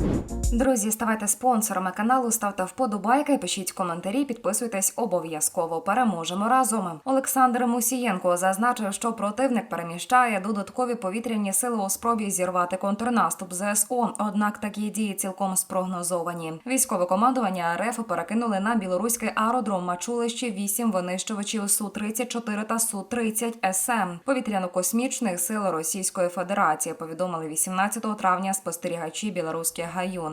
you Друзі, ставайте спонсорами каналу, ставте вподобайки, пишіть коментарі, підписуйтесь обов'язково. Переможемо разом. Олександр Мусієнко зазначив, що противник переміщає додаткові повітряні сили у спробі зірвати контрнаступ ЗСУ. Однак такі дії цілком спрогнозовані. Військове командування РФ перекинули на білоруський аеродром Мачулищі вісім винищувачів су 34 та су 30 СМ повітряно-космічних сил Російської Федерації. Повідомили 18 травня спостерігачі білоруських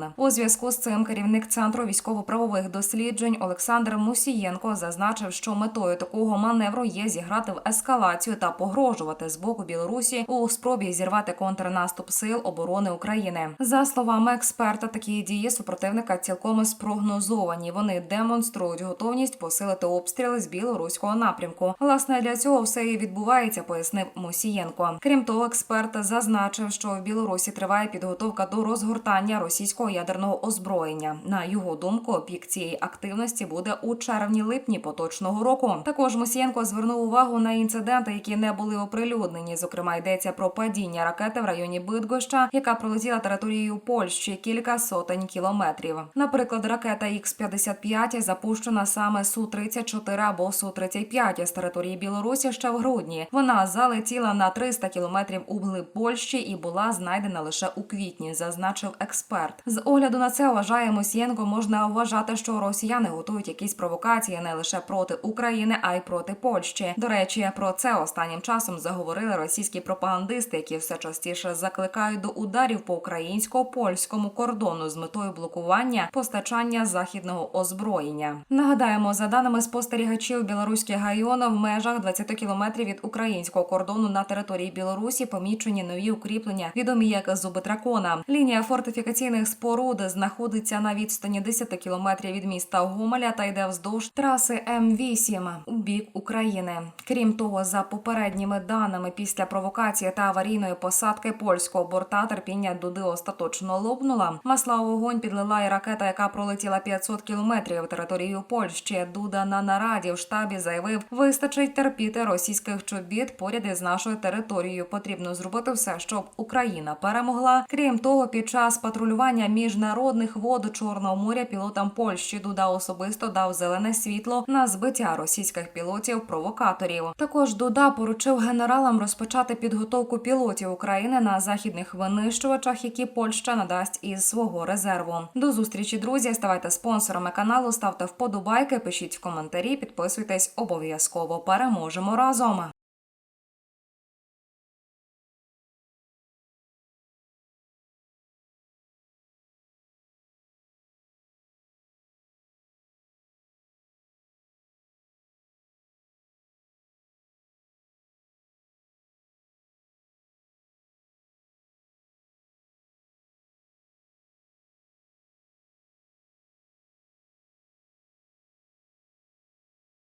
гаюн. У зв'язку з цим керівник центру військово-правових досліджень Олександр Мусієнко зазначив, що метою такого маневру є зіграти в ескалацію та погрожувати з боку Білорусі у спробі зірвати контрнаступ сил оборони України. За словами експерта, такі дії супротивника цілком спрогнозовані. Вони демонструють готовність посилити обстріли з білоруського напрямку. Власне для цього все і відбувається, пояснив Мусієнко. Крім того, експерт зазначив, що в Білорусі триває підготовка до розгортання російського ядерного озброєння. На його думку, пік цієї активності буде у червні-липні поточного року. Також Мусієнко звернув увагу на інциденти, які не були оприлюднені. Зокрема, йдеться про падіння ракети в районі Бидгоща, яка пролетіла територією Польщі кілька сотень кілометрів. Наприклад, ракета Х-55 запущена саме су 34 або су 35 з території Білорусі ще в грудні. Вона залетіла на 300 кілометрів у глиб Польщі і була знайдена лише у квітні, зазначив експерт. З огляду на це вважає Мосієнко, можна вважати, що росіяни готують якісь провокації не лише проти України, а й проти Польщі. До речі, про це останнім часом заговорили російські пропагандисти, які все частіше закликають до ударів по українсько-польському кордону з метою блокування постачання західного озброєння. Нагадаємо, за даними спостерігачів білоруських гайон, в межах 20 кілометрів від українського кордону на території Білорусі помічені нові укріплення, відомі як зуби дракона. Лінія фортифікаційних споруд знаходиться на відстані 10 кілометрів від міста Гомеля та йде вздовж траси М8 у бік України. Крім того, за попередніми даними, після провокації та аварійної посадки польського борта терпіння Дуди остаточно лопнула. Масла у вогонь підлила і ракета, яка пролетіла 500 кілометрів територією Польщі. Дуда на нараді в штабі заявив, вистачить терпіти російських чобіт поряд із нашою територією. Потрібно зробити все, щоб Україна перемогла. Крім того, під час патрулювання міжнародних вод Чорного моря пілотам Польщі Дуда особисто дав зелене світло на збиття російських пілотів-провокаторів. Також Дуда поручив генералам розпочати підготовку пілотів України на західних винищувачах, які Польща надасть із свого резерву. До зустрічі, друзі. Ставайте спонсорами каналу, ставте вподобайки, пишіть в коментарі, підписуйтесь обов'язково. Переможемо разом.